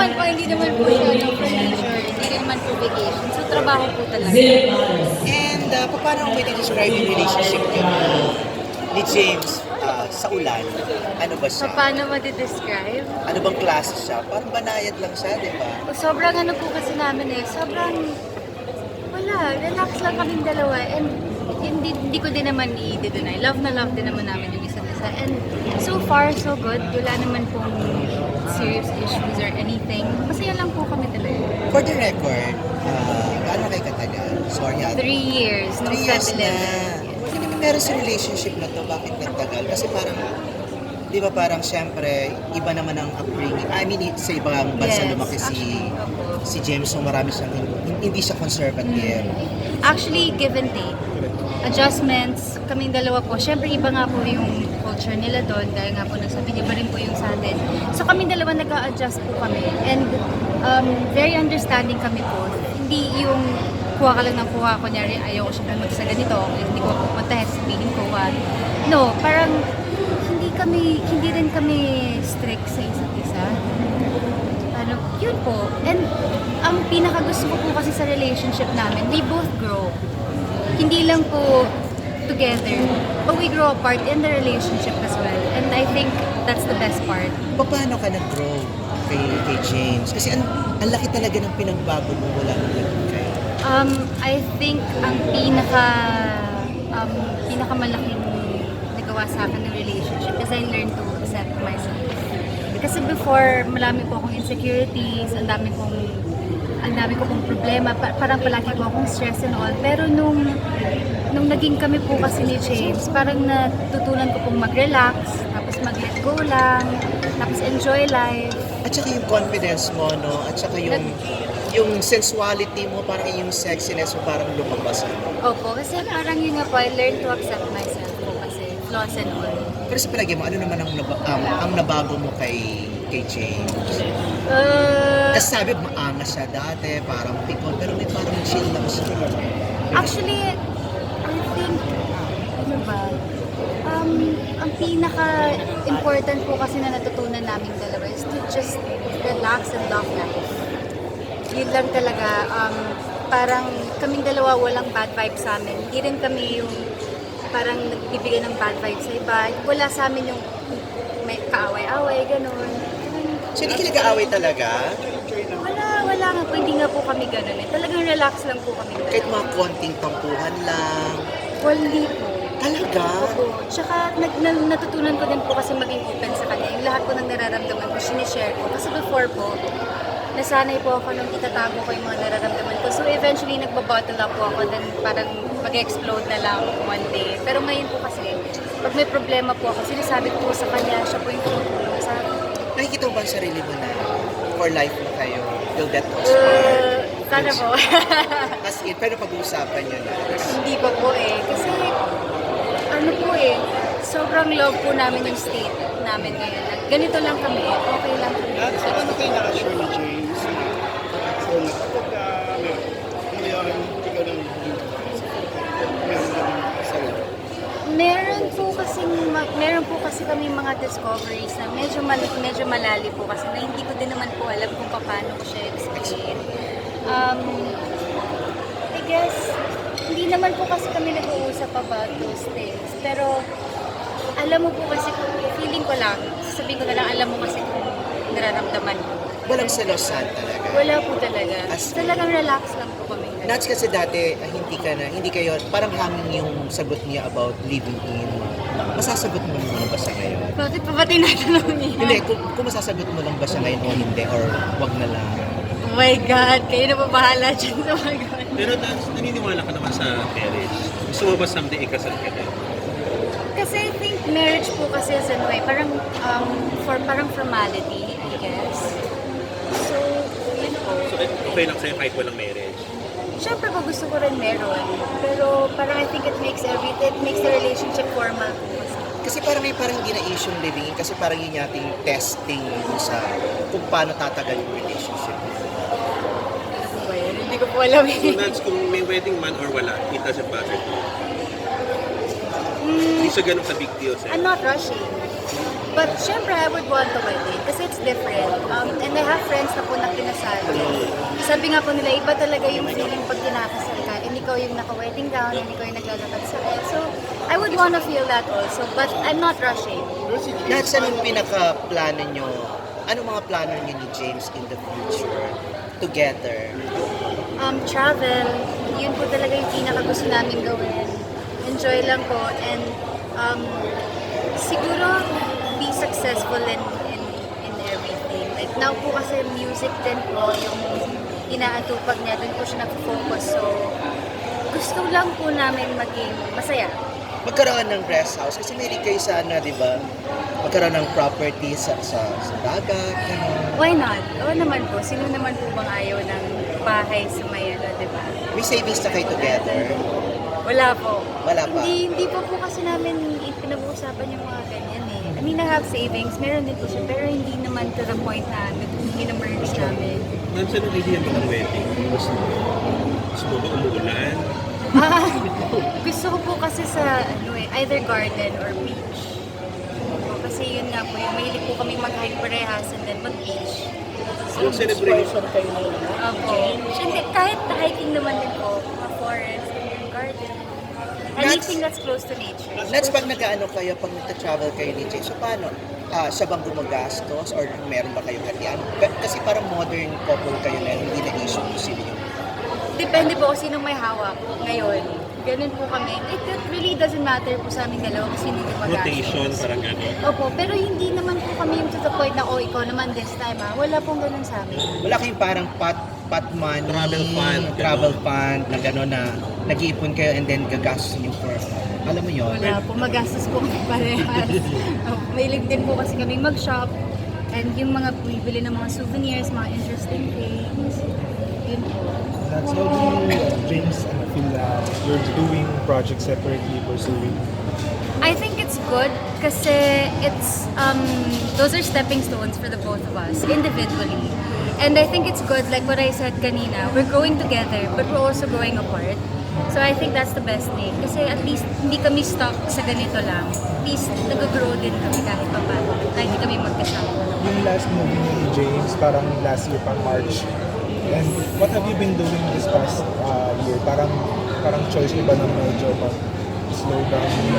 naman po, hindi naman po siya no, for leisure, hindi naman po vacation. So, trabaho po talaga. And uh, paano mo pwede describe yung relationship niyo ni, ni James uh, sa ulan? Ano ba So, siya? paano ma-describe? Ano bang klase siya? Parang banayad lang siya, di ba? Sobrang ano po kasi namin eh, sobrang wala, relax lang kaming dalawa and hindi, hindi ko din naman i-deny. Love na love din naman namin yung isa't isa. And so far, so good. Wala naman pong serious issues or anything. Masaya lang po kami talaga. For the record, uh, gaano kayo katagal? Sorry, ah. Three years, nung Three years 7-11. na. Hindi naman meron sa relationship na to. Bakit nagtagal? Kasi parang, di ba parang syempre, iba naman ang upbringing. I mean, sa ibang bansa Yes, lumaki si, actually, opo. si James, so marami siyang, hindi siya conservative. Actually, give and take. Adjustments, kaming dalawa po. Siyempre, iba nga po yung culture nila doon. Dahil nga po nagsabi niya pa rin po yung sa atin. So, kaming dalawa nag adjust po kami. And um, very understanding kami po. Hindi yung kuha ka lang ng kuha. Kunyari, ayaw ko siya pumunta sa ganito. Hindi ko pupunta. Sabihin ko, what. No, parang hindi kami, hindi rin kami strict sa isa't isa ano, yun po. And ang pinaka gusto ko po kasi sa relationship namin, we both grow. Hindi lang po together, but we grow apart in the relationship as well. And I think that's the best part. Pa- Paano ka nag-grow kay, kay James? Kasi ang, ang laki talaga ng pinagbago mo mula nung naging kayo. Um, I think ang pinaka um, pinakamalaking nagawa sa akin ng relationship is I learned to accept myself. Kasi before, marami po akong insecurities, ang dami kong ang dami ko pong problema, pa- parang palagi ko akong stress and all. Pero nung nung naging kami po kasi ni James, parang natutunan ko pong mag-relax, tapos mag-let go lang, tapos enjoy life. At saka yung confidence mo, no? At saka yung yung sensuality mo, parang yung sexiness mo, parang lumabas. Ano? Opo, kasi parang yun nga po, I learned to accept myself po kasi flaws and all. Pero sa palagi mo, ano naman ang, naba, um, ang nabago mo kay kay James? Uh, Kasi sabi, maangas siya dati, parang pikon, pero may parang chill lang siya. actually, I think, ano ba, um, ang pinaka-important po kasi na natutunan namin dalawa is to just relax and love life. Yun lang talaga, um, parang kaming dalawa walang bad vibes sa amin. Hindi rin kami yung parang nagbibigay ng bad vibes sa iba. Wala sa amin yung may kaaway-away, ganun. So hindi ka nag-aaway talaga? Wala, wala nga po. Hindi nga po kami ganun eh. Talagang relax lang po kami. Kahit mga konting tampuhan lang. Well, hindi po. Talaga? Opo. Tsaka nag, na, natutunan ko din po kasi maging open sa kanya. Yung lahat po ng nararamdaman ko, sinishare ko. Kasi before po, nasanay po ako nung itatago ko yung mga nararamdaman ko. So eventually, nagbabottle up po ako. Then parang mag-explode na lang one day. Pero ngayon po kasi, pag may problema po ako, sinasabi ko po sa kanya, siya po yung tumutulong. Nakikita mo ba ang sarili mo na for life na kayo? Till death do us part. Uh, sana po. As in, pero pag-uusapan nyo na. Hindi pa po eh. Kasi, ano po eh, sobrang love po namin yung state namin ngayon. Ganito lang kami, okay lang kami. At sa ano kayo nakasure ni James? So, kapag uh, meron ka ng asawa. Meron po kasi meron po kasi kami mga discoveries na medyo mal medyo malali po kasi na hindi ko din naman po alam kung paano ko siya explain. Um, I guess hindi naman po kasi kami nag-uusap about those things. Pero alam mo po kasi feeling ko lang, sasabihin ko na lang alam mo kasi kung nararamdaman mo. Walang selosan talaga. Wala po talaga. As- Talagang relax lang po kami. Nats kasi dati, ah, hindi ka na, hindi kayo, parang hangin yung sagot niya about living in. Masasagot mo naman ba siya ngayon? Bakit pa ba tinatanong niya? Hindi, kung, kung masasagot mo lang ba siya ngayon o hindi, or wag na lang. Oh my God, kayo na pa bahala dyan. Oh my God. Pero nan- naniniwala ka naman sa marriage. Gusto mo ba someday ikasal ka din? Kasi I think marriage po kasi is ano eh, parang um, for parang formality, I guess. So, yun po. So eh, okay lang sa'yo kahit walang marriage? Siyempre po gusto ko rin meron. Pero parang I think it makes every, it makes the relationship formal kasi. Parang may parang hindi na issue yung living in, kasi parang yun yating testing sa kung paano tatagal yung relationship. Ano ba yun? Hindi ko po alam So eh. Nance, kung may wedding man or wala, it doesn't matter to you. Hindi siya ganun ka big deal sa'yo. I'm not rushing. But syempre, I would want a wedding kasi it's different. Um, and I have friends na po na kinasal. Sabi nga po nila, iba talaga yung feeling pag kinakasal ka. And ikaw yung naka-wedding gown, and ikaw yung naglalakad sa aisle. So, I would wanna feel that also. But I'm not rushing. Lahat sa yung pinaka-plano nyo, ano mga plano nyo ni James in the future together? Um, travel, yun po talaga yung pinaka gusto namin gawin. Enjoy lang po. And um, siguro successful in, in, in everything. Like now po kasi music din po yung inaatupag niya. Doon po siya nag-focus. So, gusto lang po namin maging masaya. Magkaroon ng rest house kasi may kayo sa ano, di ba? Magkaroon ng property sa, sa, sa dagat, gano'n. Why not? Oo naman po. Sino naman po bang ayaw ng bahay sa may ano, di ba? May savings na kayo together. Wala po. Wala pa. Hindi, hindi pa po kasi namin pinag-uusapan yung mga ganyan eh. I mean, I have savings, meron din po siya, pero hindi naman to the point na minamerge namin. Ma'am, saan ang idea mo ng wedding? Gusto mo? Gusto mo ba umuulan? Ah, gusto ko po kasi sa ano eh, either garden or beach. Kasi yun nga po, yung mahilig po kami mag-hike parehas and then mag-beach. Anong celebration? Opo. Hindi, kahit hiking naman din po, mga forest, yung garden. Anything that's close to nature. Let's pag nag-ano kayo, pag nagta-travel kayo ni James, so paano? Ah, siya bang gumagastos or meron ba kayong hatian? But, kasi parang modern couple kayo na hindi na issue kung sino yung Depende po kung sinong may hawak ngayon. Ganun po kami. It, it really doesn't matter po sa amin dalawa kung sino yung magastos. Rotation, parang ano. Opo, pero hindi naman po kami yung to the point na, oh, ikaw naman this time ha. Wala pong ganun sa amin. Wala kayong parang pot, pot money, Travel fund, ganun. travel fund, na gano'n na nag-iipon kayo and then gagastos niyo for, alam mo yun? Wala po, magastos po kami parehas. oh, Mahilig din po kasi kami mag-shop. And yung mga bibili ng mga souvenirs, mga interesting things. Yun po. That's how do you, James, feel uh, you're doing projects separately, pursuing? I think it's good kasi it's um those are stepping stones for the both of us individually. And I think it's good like what I said kanina, we're growing together but we're also growing apart. So I think that's the best thing kasi at least hindi kami stuck sa ganito lang. At least nag-grow din kami kahit pa paano. Kahit hindi kami magkasama. Yung last movie ni James, parang last year pa March. And what have you been doing this past uh, year? Parang parang choice mo ba na medyo mag slow down